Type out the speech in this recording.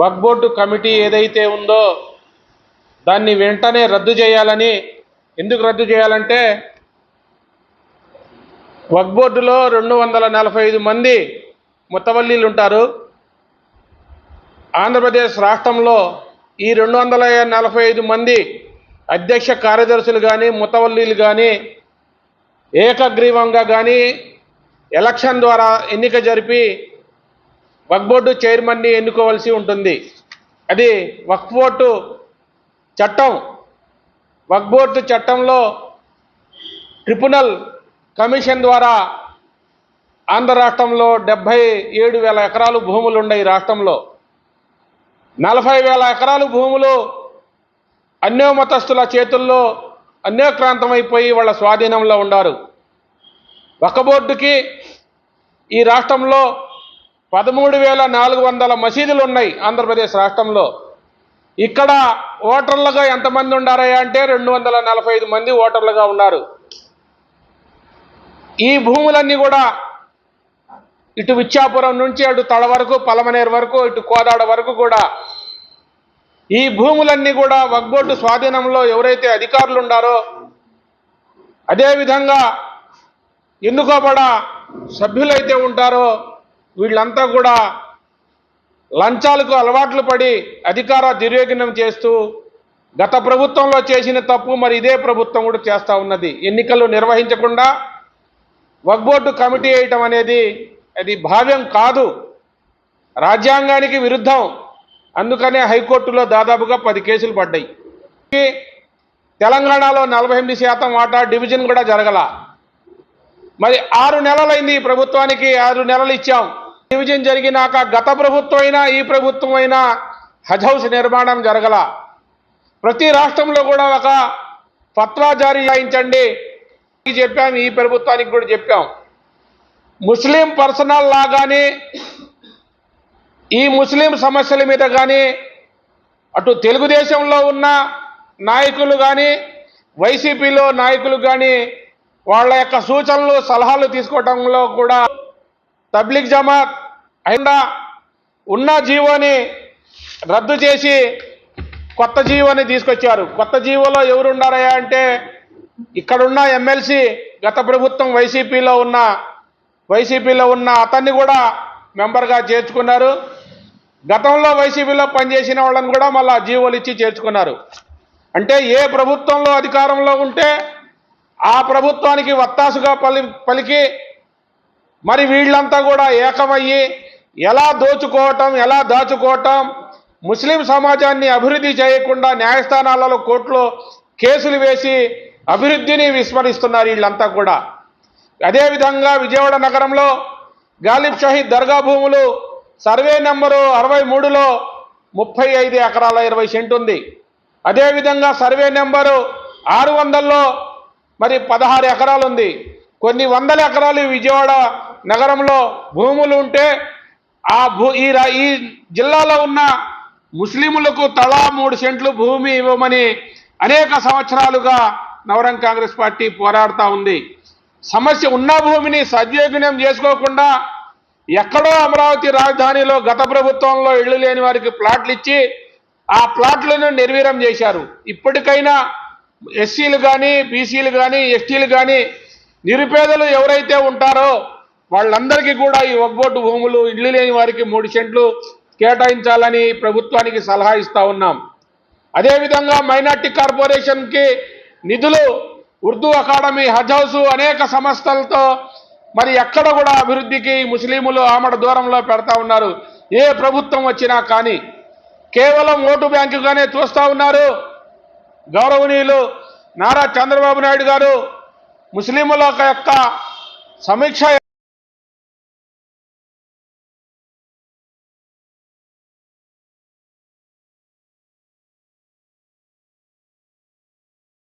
వక్ board committee ఏదైతే ఉందో దాన్ని వెంటనే రద్దు చేయాలని ఎందుకు రద్దు చేయాలంటే వక్ బోర్డులో రెండు వందల నలభై ఐదు మంది ముత్తవల్లీలు ఉంటారు. ఆంధ్రప్రదేశ్ రాష్ట్రంలో ఈ రెండు వందల నలభై ఐదు మంది అధ్యక్ష కార్యదర్శులు కానీ ముతవల్లీలు కానీ ఏకగ్రీవంగా కానీ ఎలక్షన్ ద్వారా ఎన్నిక జరిపి వక్ బోర్డు చైర్మన్ని ఎన్నుకోవాల్సి ఉంటుంది. అది వక్ బోర్డు చట్టం. వక్ బోర్డు చట్టంలో ట్రిబ్యునల్ కమిషన్ ద్వారా ఆంధ్ర రాష్ట్రంలో డెబ్భై ఏడు వేల ఎకరాలు భూములు ఉన్నాయి ఈ రాష్ట్రంలో. నలభై వేల ఎకరాలు భూములు అన్యోమతస్తుల చేతుల్లో అన్యోక్రాంతమైపోయి వాళ్ళ స్వాధీనంలో ఉన్నారు ఒక బోర్డుకి ఈ రాష్ట్రంలో పదమూడు వేల నాలుగు వందల మసీదులు ఉన్నాయి ఆంధ్రప్రదేశ్ రాష్ట్రంలో. ఇక్కడ ఓటర్లుగా ఎంతమంది ఉండారయ్యా అంటే రెండు వందల నలభై ఐదు మంది ఓటర్లుగా ఉన్నారు. ఈ భూములన్నీ కూడా ఇటు విచ్చాపురం నుంచి అటు తడ వరకు పలమనేరు వరకు ఇటు కోదాడ వరకు కూడా. ఈ భూములన్నీ కూడా వగ్బోర్డు స్వాధీనంలో ఎవరైతే అధికారులు ఉండారో అదేవిధంగా ఎన్నుకోబడ సభ్యులైతే ఉంటారో వీళ్ళంతా కూడా లంచాలకు అలవాట్లు పడి అధికార దుర్యోగనం చేస్తూ గత ప్రభుత్వంలో చేసిన తప్పు మరి ఇదే ప్రభుత్వం కూడా చేస్తూ ఉన్నది. ఎన్నికలు నిర్వహించకుండా వగ్బోర్డు కమిటీ వేయటం అనేది అది భావ్యం కాదు. రాజ్యాంగానికి విరుద్ధం. అందుకనే హైకోర్టులో దాదాపుగా పది కేసులు పడ్డాయి. తెలంగాణలో నలభై ఎనిమిది శాతం వాటా డివిజన్ కూడా జరగల. మరి ఆరు నెలలైంది ఈ ప్రభుత్వానికి ఆరు నెలలు ఇచ్చాం. డివిజన్ జరిగినాక గత ప్రభుత్వం అయినా ఈ ప్రభుత్వం అయినా హజ్ హౌస్ నిర్మాణం జరగల. ప్రతి రాష్ట్రంలో కూడా ఒక ఫత్వా జారీ చేయించండి ఇది చెప్పాం ఈ ప్రభుత్వానికి కూడా చెప్పాం. ముస్లిం పర్సనల్ లా కానీ ఈ ముస్లిం సమస్యల మీద కానీ అటు తెలుగుదేశంలో ఉన్న నాయకులు కానీ వైసీపీలో నాయకులు కానీ వాళ్ళ యొక్క సూచనలు సలహాలు తీసుకోవడంలో కూడా తబ్లిక్ జమాత్ అయినా ఉన్న జీవోని రద్దు చేసి కొత్త జీవోని తీసుకొచ్చారు. కొత్త జీవోలో ఎవరు ఉన్నారయ్యా అంటే ఇక్కడున్న ఎమ్మెల్సీ గత ప్రభుత్వం వైసీపీలో ఉన్న వైసీపీలో ఉన్న అతన్ని కూడా మెంబర్గా చేర్చుకున్నారు. గతంలో వైసీపీలో పనిచేసిన వాళ్ళని కూడా మళ్ళీ జీవోలు ఇచ్చి చేర్చుకున్నారు. అంటే ఏ ప్రభుత్వంలో అధికారంలో ఉంటే ఆ ప్రభుత్వానికి వత్తాసుగా పలి పలికి మరి వీళ్ళంతా కూడా ఏకమయ్యి ఎలా దోచుకోవటం ఎలా దాచుకోవటం ముస్లిం సమాజాన్ని అభివృద్ధి చేయకుండా న్యాయస్థానాలలో కోర్టులో కేసులు వేసి అభివృద్ధిని విస్మరిస్తున్నారు వీళ్ళంతా కూడా. అదేవిధంగా విజయవాడ నగరంలో గాలిబ్ షహీద్ దర్గా భూములు సర్వే నెంబరు అరవై మూడులో ముప్పై ఐదు ఎకరాల ఇరవై సెంటు ఉంది. అదేవిధంగా సర్వే నెంబరు ఆరు వందల్లో మరి పదహారు ఎకరాలు ఉంది. కొన్ని వందల ఎకరాలు విజయవాడ నగరంలో భూములు ఉంటే ఆ భూ ఈ రా- ఈ జిల్లాలో ఉన్న ముస్లింలకు తలా మూడు సెంట్లు భూమి ఇవ్వమని అనేక సంవత్సరాలుగా నవరం కాంగ్రెస్ పార్టీ పోరాడుతూ ఉంది. సమస్య ఉన్న భూమిని సద్వినియోగం చేసుకోకుండా ఎక్కడో అమరావతి రాజధానిలో గత ప్రభుత్వంలో ఇళ్ళు లేని వారికి ప్లాట్లు ఇచ్చి ఆ ప్లాట్లను నిర్వీరం చేశారు. ఇప్పటికైనా ఎస్సీలు కానీ బీసీలు కానీ ఎస్టీలు కానీ నిరుపేదలు ఎవరైతే ఉంటారో వాళ్ళందరికీ కూడా ఈ ఒక్కోటు భూములు ఇళ్ళు లేని వారికి మూడు సెంట్లు కేటాయించాలని ప్రభుత్వానికి సలహా ఇస్తా ఉన్నాం. అదేవిధంగా మైనార్టీ కార్పొరేషన్కి నిధులు ఉర్దూ అకాడమీ హజ్ హౌస్ అనేక సంస్థలతో మరి ఎక్కడ కూడా అభివృద్ధికి ముస్లింలు ఆమడ దూరంలో పెడతా ఉన్నారు. ఏ ప్రభుత్వం వచ్చినా కానీ. కేవలం ఓటు బ్యాంకుగానే చూస్తూ ఉన్నారు. గౌరవనీయులు నారా చంద్రబాబు నాయుడు గారు ముస్లింల యొక్క సమీక్ష